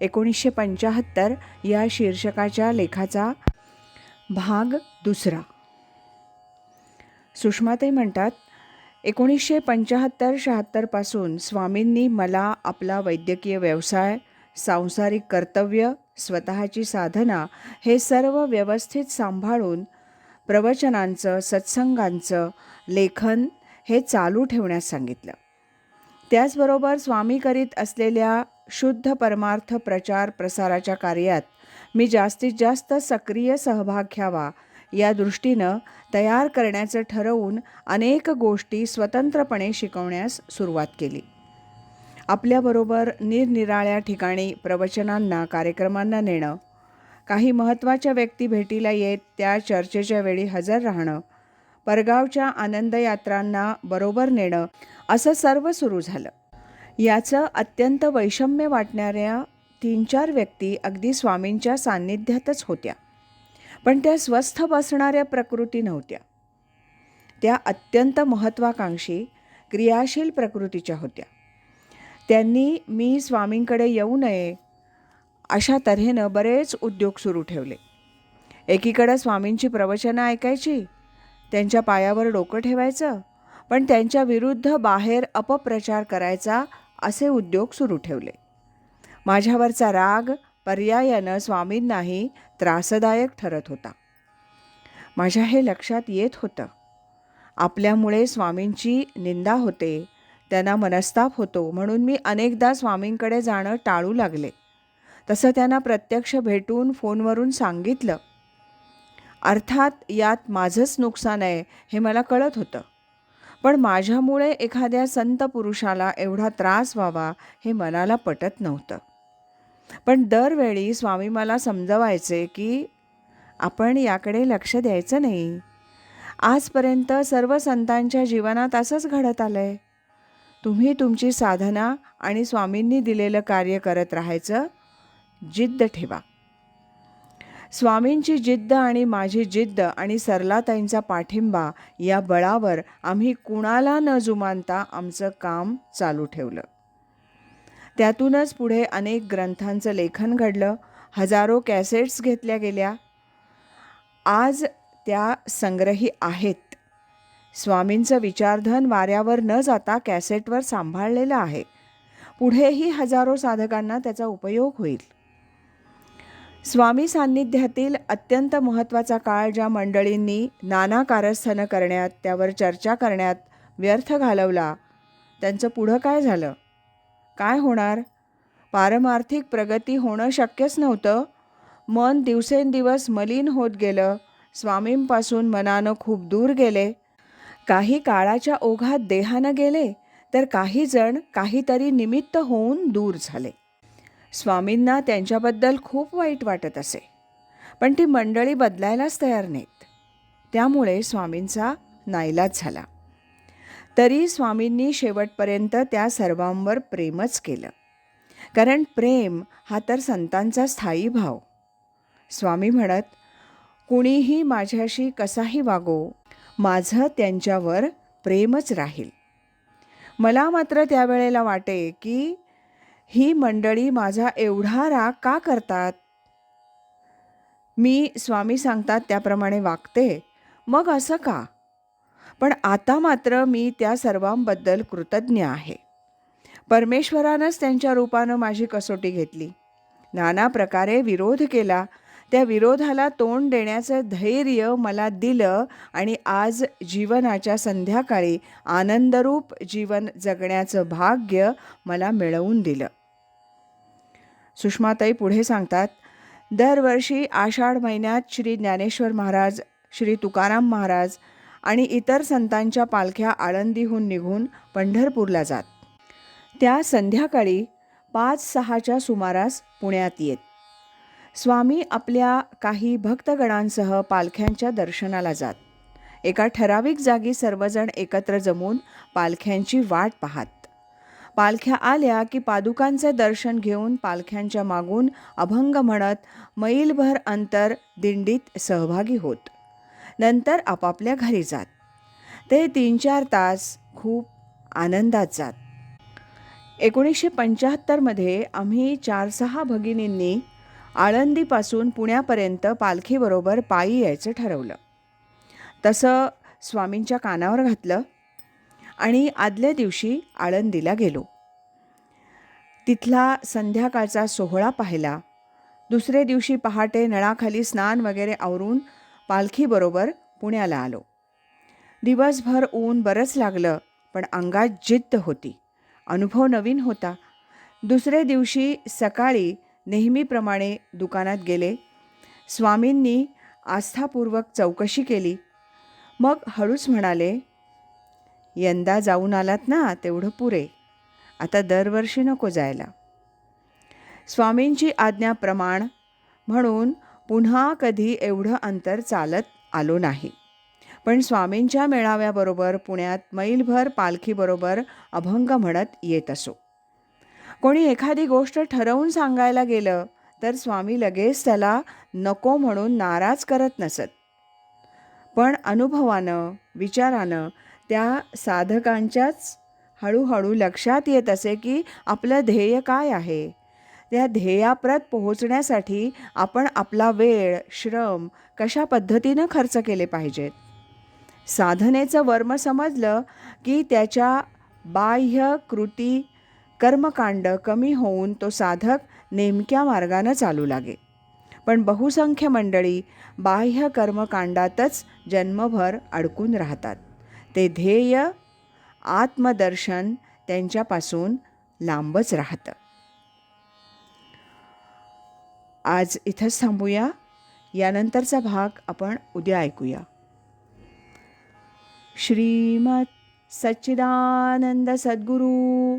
एकोणीसशे पंच्याहत्तर या शीर्षकाच्या लेखाचा भाग दुसरा. सुषमाताई म्हणतात एकोणीसशे पंच्याहत्तर शहात्तरपासून स्वामींनी मला आपला वैद्यकीय व्यवसाय सांसारिक कर्तव्य स्वतःची साधना हे सर्व व्यवस्थित सांभाळून प्रवचनांचं सत्संगांचं लेखन हे चालू ठेवण्यास सांगितलं. त्याचबरोबर स्वामी करीत असलेल्या शुद्ध परमार्थ प्रचार प्रसाराच्या कार्यात मी जास्तीत जास्त सक्रिय सहभाग घ्यावा. या दृष्टीनं तयार करण्याचं ठरवून अनेक गोष्टी स्वतंत्रपणे शिकवण्यास सुरुवात केली. आपल्याबरोबर निरनिराळ्या ठिकाणी प्रवचनांना कार्यक्रमांना नेणं काही महत्त्वाच्या व्यक्ती भेटीला येत त्या चर्चेच्या वेळी हजर राहणं परगावच्या आनंदयात्रांना बरोबर नेणं असं सर्व सुरू झालं. याचं अत्यंत वैषम्य वाटणाऱ्या तीन चार व्यक्ती अगदी स्वामींच्या सान्निध्यातच होत्या. पण त्या स्वस्थ बसणाऱ्या प्रकृती नव्हत्या. त्या अत्यंत महत्त्वाकांक्षी क्रियाशील प्रकृतीच्या होत्या. त्यांनी मी स्वामींकडे येऊ नये अशा तऱ्हेनं बरेच उद्योग सुरू ठेवले. एकीकडं स्वामींची प्रवचनं ऐकायची त्यांच्या पायावर डोकं ठेवायचं पण त्यांच्या विरुद्ध बाहेर अपप्रचार करायचा असे उद्योग सुरू ठेवले. माझ्यावरचा राग पर्यायानं स्वामींनाही त्रासदायक ठरत होता. माझ्या हे लक्षात येत होतं. आपल्यामुळे स्वामींची निंदा होते त्यांना मनस्ताप होतो म्हणून मी अनेकदा स्वामींकडे जाणं टाळू लागले. तसं त्यांना प्रत्यक्ष भेटून फोनवरून सांगितलं. अर्थात यात माझंच नुकसान आहे हे मला कळत होतं. पण माझ्यामुळे एखाद्या संत पुरुषाला एवढा त्रास व्हावा हे मनाला पटत नव्हतं. पण दरवेळी स्वामी मला समजवायचे की आपण याकडे लक्ष द्यायचं नाही. आजपर्यंत सर्व संतांच्या जीवनात असंच घडत आलं आहे तुम्ही तुमची साधना आणि स्वामींनी दिलेलं कार्य करत राहायचं जिद्द ठेवा. स्वामींची जिद्द आणि माझी जिद्द आणि सरलाताईंचा पाठिंबा या बळावर आम्ही कुणाला न जुमानता आमचं काम चालू ठेवलं. त्यातूनच पुढे अनेक ग्रंथांचं लेखन घडलं. हजारो कॅसेट्स घेतल्या गेल्या. आज त्या संग्रही आहेत. स्वामींचं विचारधन वाऱ्यावर न जाता कॅसेटवर सांभाळलेलं आहे. पुढेही हजारो साधकांना त्याचा उपयोग होईल. स्वामी सान्निध्यातील अत्यंत महत्त्वाचा काळ ज्या मंडळींनी नाना कारस्थानं करण्यात त्यावर चर्चा करण्यात व्यर्थ घालवला त्यांचं पुढं काय झालं? काय होणार? पारमार्थिक प्रगती होणं शक्यच नव्हतं. मन दिवसेंदिवस मलिन होत गेलं. स्वामींपासून मनानं खूप दूर गेले. काही काळाच्या ओघात देहानं गेले तर काही जण काहीतरी निमित्त होऊन दूर झाले. स्वामींना त्यांच्याबद्दल खूप वाईट वाटत असे. पण ती मंडळी बदलायलाच तयार नाहीत. त्यामुळे स्वामींचा नाईलाज झाला. तरी स्वामींनी शेवटपर्यंत त्या सर्वांवर प्रेमच केलं. कारण प्रेम हा तर संतांचा स्थायी भाव. स्वामी म्हणत कुणीही माझ्याशी कसाही वागो माझं त्यांच्यावर प्रेमच राहील. मला मात्र त्यावेळेला वाटे की ही मंडळी माझा एवढा राग का करतात? मी स्वामी सांगतात त्याप्रमाणे वागते. मग असं का? पण आता मात्र मी त्या सर्वांबद्दल कृतज्ञ आहे. परमेश्वरानंच त्यांच्या रूपानं माझी कसोटी घेतली. नाना प्रकारे विरोध केला. त्या विरोधाला तोंड देण्याचं धैर्य मला दिलं आणि आज जीवनाच्या संध्याकाळी आनंदरूप जीवन जगण्याचं भाग्य मला मिळवून दिलं. सुषमाताई पुढे सांगतात दरवर्षी आषाढ महिन्यात श्री ज्ञानेश्वर महाराज श्री तुकाराम महाराज आणि इतर संतांच्या पालख्या आळंदीहून निघून पंढरपूरला जात. त्या संध्याकाळी पाच सहाच्या सुमारास पुण्यात येत. स्वामी आपल्या काही भक्तगणांसह पालख्यांच्या दर्शनाला जात. एका ठराविक जागी सर्वजण एकत्र जमून पालख्यांची वाट पाहात. पालख्या आल्या की पादुकांचे दर्शन घेऊन पालख्यांच्या मागून अभंग म्हणत मैलभर अंतर दिंडीत सहभागी होत. नंतर आपापल्या घरी जात. ते तीन चार तास खूप आनंदात जात. एकोणीसशे पंच्याहत्तरमध्ये आम्ही चार सहा भगिनींनी आळंदीपासून पुण्यापर्यंत पालखीबरोबर पायी यायचं ठरवलं. तसं स्वामींच्या कानावर घातलं आणि आदल्या दिवशी आळंदीला गेलो. तिथला संध्याकाळचा सोहळा पाहिला. दुसरे दिवशी पहाटे नळाखाली स्नान वगैरे आवरून पालखीबरोबर पुण्याला आलो. दिवसभर ऊन बरंच लागलं पण अंगात जिद्द होती. अनुभव नवीन होता. दुसरे दिवशी सकाळी नेहमीप्रमाणे दुकानात गेले. स्वामींनी आस्थापूर्वक चौकशी केली. मग हळूच म्हणाले यंदा जाऊन आलात ना तेवढं पुरे. आता दरवर्षी नको जायला. स्वामींची आज्ञाप्रमाण म्हणून पुन्हा कधी एवढं अंतर चालत आलो नाही. पण स्वामींच्या मेळाव्याबरोबर पुण्यात मैलभर पालखीबरोबर अभंग म्हणत येत असो. कोणी एखादी गोष्ट ठरवून सांगायला गेलं तर स्वामी लगेच त्याला नको म्हणून नाराज करत नसत. पण अनुभवानं विचारानं त्या साधकांच्याच हळूहळू लक्षात येत असे की आपलं ध्येय काय आहे? त्या ध्येयाप्रत पोहोचण्यासाठी आपण आपला वेळ श्रम कशा पद्धतीनं खर्च केले पाहिजेत? साधनेचं वर्म समजलं की त्याच्या बाह्य कृती कर्मकांड कमी होऊन तो साधक नेमक्या मार्गानं चालू लागे. पण बहुसंख्य मंडळी बाह्य कर्मकांडातच जन्मभर अडकून राहतात. ते ध्येय आत्मदर्शन त्यांच्यापासून लांबच राहतं. आज इथंच थांबूया. यानंतरचा भाग आपण उद्या ऐकूया. श्रीमत सच्चिदानंद सद्गुरू